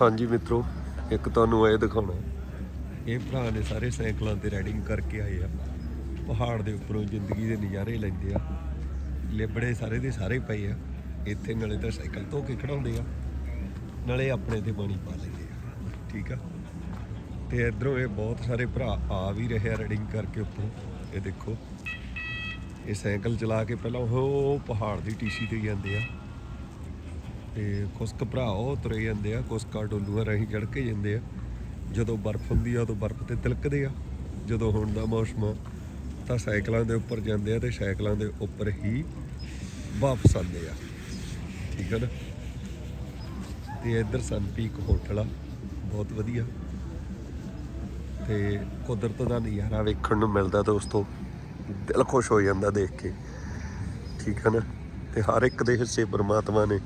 ਹਾਂਜੀ ਮਿੱਤਰੋ, ਇੱਕ ਤੁਹਾਨੂੰ ਇਹ ਦਿਖਾਉਣਾ ਇਹ ਭਰਾ ਨੇ ਸਾਰੇ ਸਾਈਕਲਾਂ ਤੇ ਰਾਈਡਿੰਗ ਕਰਕੇ ਆਏ ਆ। ਪਹਾੜ ਦੇ ਉੱਪਰੋਂ ਜ਼ਿੰਦਗੀ ਦੇ ਨਜ਼ਾਰੇ ਲੈਂਦੇ ਆ। ਲੇਬੜੇ ਸਾਰੇ ਦੇ ਸਾਰੇ ਪਏ ਆ। ਇੱਥੇ ਨਾਲੇ ਤਾਂ ਸਾਈਕਲ ਧੋ ਕੇ ਖੜਾਉਂਦੇ ਆ। ਨਾਲੇ ਆਪਣੇ ਤੇ ਪਾਣੀ ਪਾ ਲੈਂਦੇ ਆ। ਠੀਕ ਆ? ਤੇ ਇਧਰੋਂ ਇਹ ਬਹੁਤ ਸਾਰੇ ਭਰਾ ਆ ਵੀ ਰਹੇ ਆ ਰਾਈਡਿੰਗ ਕਰਕੇ ਉੱਪਰੋਂ। ਇਹ ਦੇਖੋ, ਇਹ ਸਾਈਕਲ ਚਲਾ ਕੇ ਪਹਿਲਾਂ ਉਹ ਪਹਾੜ ਦੀ ਟੀਸੀ ਤੇ ਜਾਂਦੇ ਆ। ਤੇ ਕੁਛ ਕੁ ਭਰਾ ਉਹ ਤੁਰੇ ਜਾਂਦੇ ਆ ਕੁਛ ਕਾ ਡੋਲੂਆਂ ਰਾਹੀਂ ਚੜ ਕੇ ਜਾਂਦੇ ਆ। ਜਦੋਂ ਬਰਫ਼ ਹੁੰਦੀ ਆ, ਉਦੋਂ ਬਰਫ਼ ਤੇ ਤਿਲਕਦੇ ਆ। ਜਦੋਂ ਹੁਣ ਦਾ ਮੌਸਮ ਆ, ਤਾਂ ਸਾਈਕਲਾਂ ਦੇ ਉੱਪਰ ਜਾਂਦੇ ਆ ਤੇ ਸਾਈਕਲਾਂ ਦੇ ਉੱਪਰ ਹੀ ਵਾਪਸ ਆਉਂਦੇ ਆ। ਠੀਕ ਹੈ ਨਾ? ਤੇ ਇੱਧਰ ਸਨਪੀਕ ਹੋਟਲ ਆ, ਬਹੁਤ ਵਧੀਆ। ਤੇ ਕੁਦਰਤ ਦਾ ਨਜ਼ਾਰਾ ਵੇਖਣ ਨੂੰ ਮਿਲਦਾ ਦੋਸਤੋ। ਦਿਲ ਖੁਸ਼ ਹੋ ਜਾਂਦਾ ਦੇਖ ਕੇ। ਠੀਕ ਹੈ ਨਾ? ਤੇ ਹਰ ਇੱਕ ਦੇ ਹਿੱਸੇ ਪ੍ਰਮਾਤਮਾ ਨੇ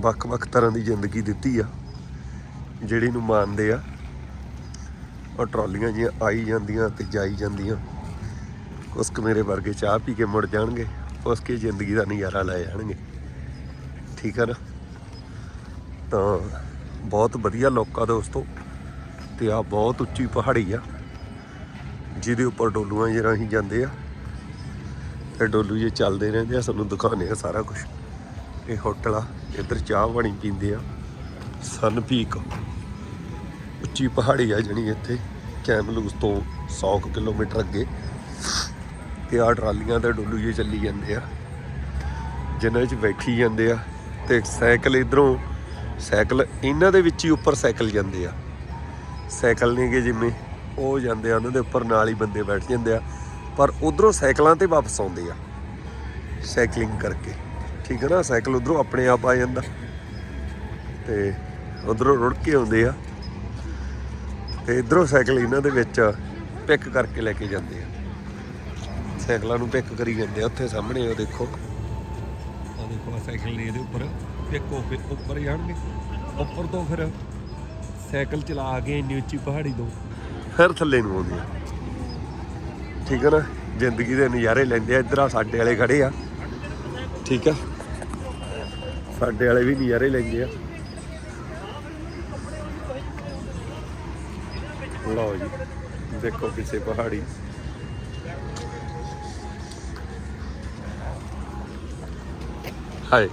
ਵੱਖ-ਵੱਖ ਤਰ੍ਹਾਂ ਦੀ ਜ਼ਿੰਦਗੀ ਦਿੱਤੀ ਆ, ਜਿਹੜੀ ਨੂੰ ਮੰਨਦੇ ਆ। ਉਹ ਟਰਾਲੀਆਂ ਜੀਆਂ ਆਈ ਜਾਂਦੀਆਂ ਤੇ ਜਾਈ ਜਾਂਦੀਆਂ। ਕੁਛ ਕੁ ਮੇਰੇ ਵਰਗੇ ਚਾਹ ਪੀ ਕੇ ਮੁੜ ਜਾਣਗੇ ਉਸ ਕੇ ਜ਼ਿੰਦਗੀ ਦਾ ਨਜ਼ਾਰਾ ਲੈ ਜਾਣਗੇ। ਠੀਕ ਆ ਨਾ? ਤਾਂ ਬਹੁਤ ਵਧੀਆ ਲੋਕਾਂ ਦੋਸਤੋ, ਤੇ ਆ ਬਹੁਤ ਉੱਚੀ ਪਹਾੜੀ ਆ, ਜਿਹਦੇ ਉੱਪਰ ਡੋਲੂਆਂ ਜਿਹੜਾ ਅਸੀਂ ਜਾਂਦੇ ਆ। ਤੇ ਡੋਲੂ ਜੇ ਚੱਲਦੇ ਰਹਿੰਦੇ ਆ, ਸਾਨੂੰ ਦਿਖਾਉਂਦੇ ਆ ਸਾਰਾ ਕੁਝ ਇਹ ਹੋਟਲ ਆ, ਇੱਧਰ ਚਾਹ ਪਾਣੀ ਪੀਂਦੇ ਆ। ਸਨ ਪੀਕ ਉੱਚੀ ਪਹਾੜੀ ਆ ਜਣੀ ਇੱਥੇ ਕੈਮਲੂਸ ਤੋਂ 100 ਕੁ ਕਿਲੋਮੀਟਰ ਅੱਗੇ। ਤੇ ਆ ਟਰਾਲੀਆਂ ਤੇ ਡੋਲੂ ਜੇ ਚੱਲੀ ਜਾਂਦੇ ਆ। ਜਿਨ੍ਹਾਂ 'ਚ ਬੈਠੀ ਜਾਂਦੇ ਆ ਤੇ ਸਾਈਕਲ ਇਧਰੋਂ, ਸਾਈਕਲ ਇਹਨਾਂ ਦੇ ਵਿੱਚ ਹੀ ਉੱਪਰ ਸਾਈਕਲ ਜਾਂਦੇ ਆ। ਸਾਈਕਲ ਨੇਗੇ ਜਿਵੇਂ ਉਹ ਜਾਂਦੇ ਆ, ਉਹਨਾਂ ਦੇ ਉੱਪਰ ਨਾਲ ਹੀ ਬੰਦੇ ਬੈਠ ਜਾਂਦੇ ਆ। ਪਰ ਉਧਰੋਂ ਸਾਈਕਲਾਂ ਤੇ ਵਾਪਸ ਆਉਂਦੇ ਆ, ਸਾਈਕਲਿੰਗ ਕਰਕੇ। ਠੀਕ ਹੈ ਨਾ, ਸਾਈਕਲ ਉਧਰੋਂ ਆਪਣੇ ਆਪ ਆ ਜਾਂਦਾ। ਤੇ ਉਧਰੋਂ ਰੁੜ ਕੇ ਆਉਂਦੇ ਆ। ਤੇ ਇਧਰੋਂ ਸਾਈਕਲ ਇਹਨਾਂ ਦੇ ਵਿੱਚ ਪਿਕ ਕਰਕੇ ਲੈ ਕੇ ਜਾਂਦੇ ਆ। ਸਾਈਕਲਾਂ ਨੂੰ ਪਿਕ ਕਰੀ ਜਾਂਦੇ ਆ, ਉੱਥੇ ਸਾਹਮਣੇ ਉਹ ਦੇਖੋ। ਆ ਦੇਖੋ ਸਾਈਕਲ ਨੇ ਇਹਦੇ ਉੱਪਰ ਪਿਕ ਹੋ ਕੇ ਉੱਪਰ ਜਾਣਗੇ ਉੱਪਰ ਤੋਂ ਫਿਰ ਸਾਈਕਲ ਚਲਾ ਕੇ ਇੰਨੀ ਉੱਚੀ ਪਹਾੜੀ ਤੋਂ ਫਿਰ ਥੱਲੇ ਨੂੰ ਆਉਂਦੇ ਆ। ਠੀਕ ਹੈ ਨਾ, ਜ਼ਿੰਦਗੀ ਦੇ ਨਜ਼ਾਰੇ ਲੈਂਦੇ ਆ, ਇੱਧਰ ਆ ਸਾਡੇ ਵਾਲੇ ਖੜੇ ਆ। ਠੀਕ ਆ। ਸਾਡੇ ਵਾਲੇ ਵੀ ਨਜ਼ਾਰੇ ਲੈਂਦੇ ਆ। ਲਓ ਜੀ, ਦੇਖੋ ਪਿੱਛੇ ਪਹਾੜੀ। ਹਾਏ।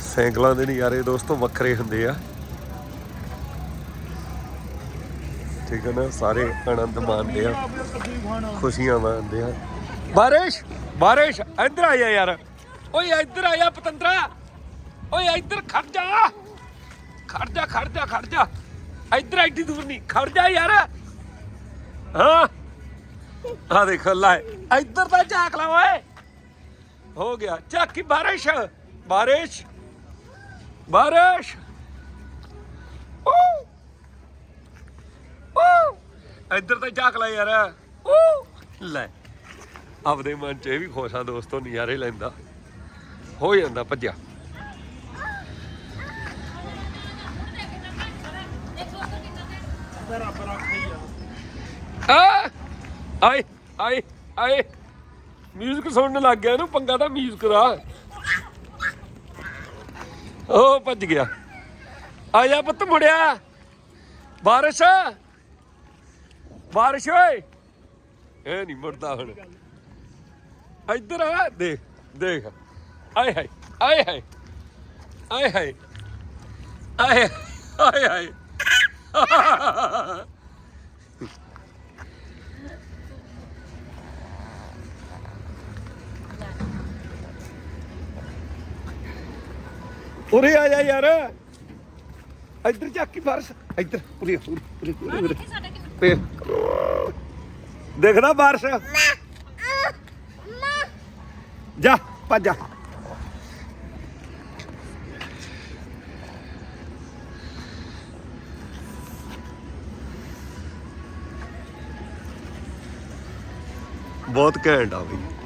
ਸਾਈਕਲਾਂ ਦੇ ਨਜ਼ਾਰੇ ਦੋਸਤੋ ਵੱਖਰੇ ਹੁੰਦੇ ਆ। ਠੀਕ ਹੈ ਨਾ, ਸਾਰੇ ਆਨੰਦ ਮਾਣਦੇ ਆ, ਖੁਸ਼ੀਆਂ ਮਾਣਦੇ ਆ। ਬਾਰਿਸ਼! ਬਾਰਿਸ਼ ਇੱਧਰ ਆ ਜਾ ਯਾਰ। ਓਏ ਇੱਧਰ ਆ ਜਾ ਪਤੰਦਰਾ। ਓਏ ਇੱਧਰ ਖੜ ਜਾ। ਖੜ ਜਾ ਖੜ ਜਾ ਖੜ ਜਾ। ਇੱਧਰ ਐਡੀ ਦੂਰ ਨਹੀਂ, ਖੜ ਜਾ ਯਾਰ। ਹਾਂ। ਆ ਦੇਖ, ਲੈ, ਇੱਧਰ ਤਾਂ ਝਾਕ ਲਾ ਓਏ। ਹੋ ਗਿਆ ਝਾਕੀ ਬਾਰਿਸ਼। ਬਾਰਿਸ਼। ਬਾਰਿਸ਼। ਓ। ਓ। ਇੱਧਰ ਤਾਂ ਝਾਕ ਲਾ ਯਾਰ। ਓ। ਲੈ। ਆਪਦੇ ਮਨ ਚ ਇਹ ਵੀ ਖੁਸ਼ ਆ ਦੋਸਤੋ, ਨਜ਼ਾਰੇ ਲੈਂਦਾ। ਹੋ ਜਾਂਦਾ ਭੱਜਿਆ। ਆਏ ਆਏ ਆਏ। ਮਿਊਜ਼ਿਕ ਸੁਣਨ ਲੱਗ ਗਿਆ ਇਹਨੂੰ, ਪੰਗਾ ਤਾਂ ਮਿਊਜ਼ਿਕ ਦਾ। ਉਹ ਭੱਜ ਗਿਆ। ਆ ਜਾ ਪੁੱਤ ਮੁੜਿਆ। ਬਾਰਿਸ਼। ਬਾਰਿਸ਼, ਓਏ। ਇਹ ਨਹੀਂ ਮੁੜਦਾ ਹੁਣ। ਇੱਧਰ ਆ ਦੇਖ ਦੇਖ। ਆਏ ਹਾਏ ਆਏ ਹਾਏ ਆਏ ਹਾਏ ਆਏ ਆਏ ਹਾਏ। ਉਰੇ ਆ ਜਾ ਯਾਰ। ਇੱਧਰ ਚੱਕੀ ਫਰਸ। ਇੱਧਰ ਉਰੇ ਉਰੇ ਉਰੇ ਉਰੇ ਉਰੇ। ਉਰੇ। ਦੇਖਦਾ ਬਾਰਿਸ਼ ਜਾ ਭੱਜ ਜਾ। ਬਹੁਤ ਘੈਂਟ ਆ ਬਈ।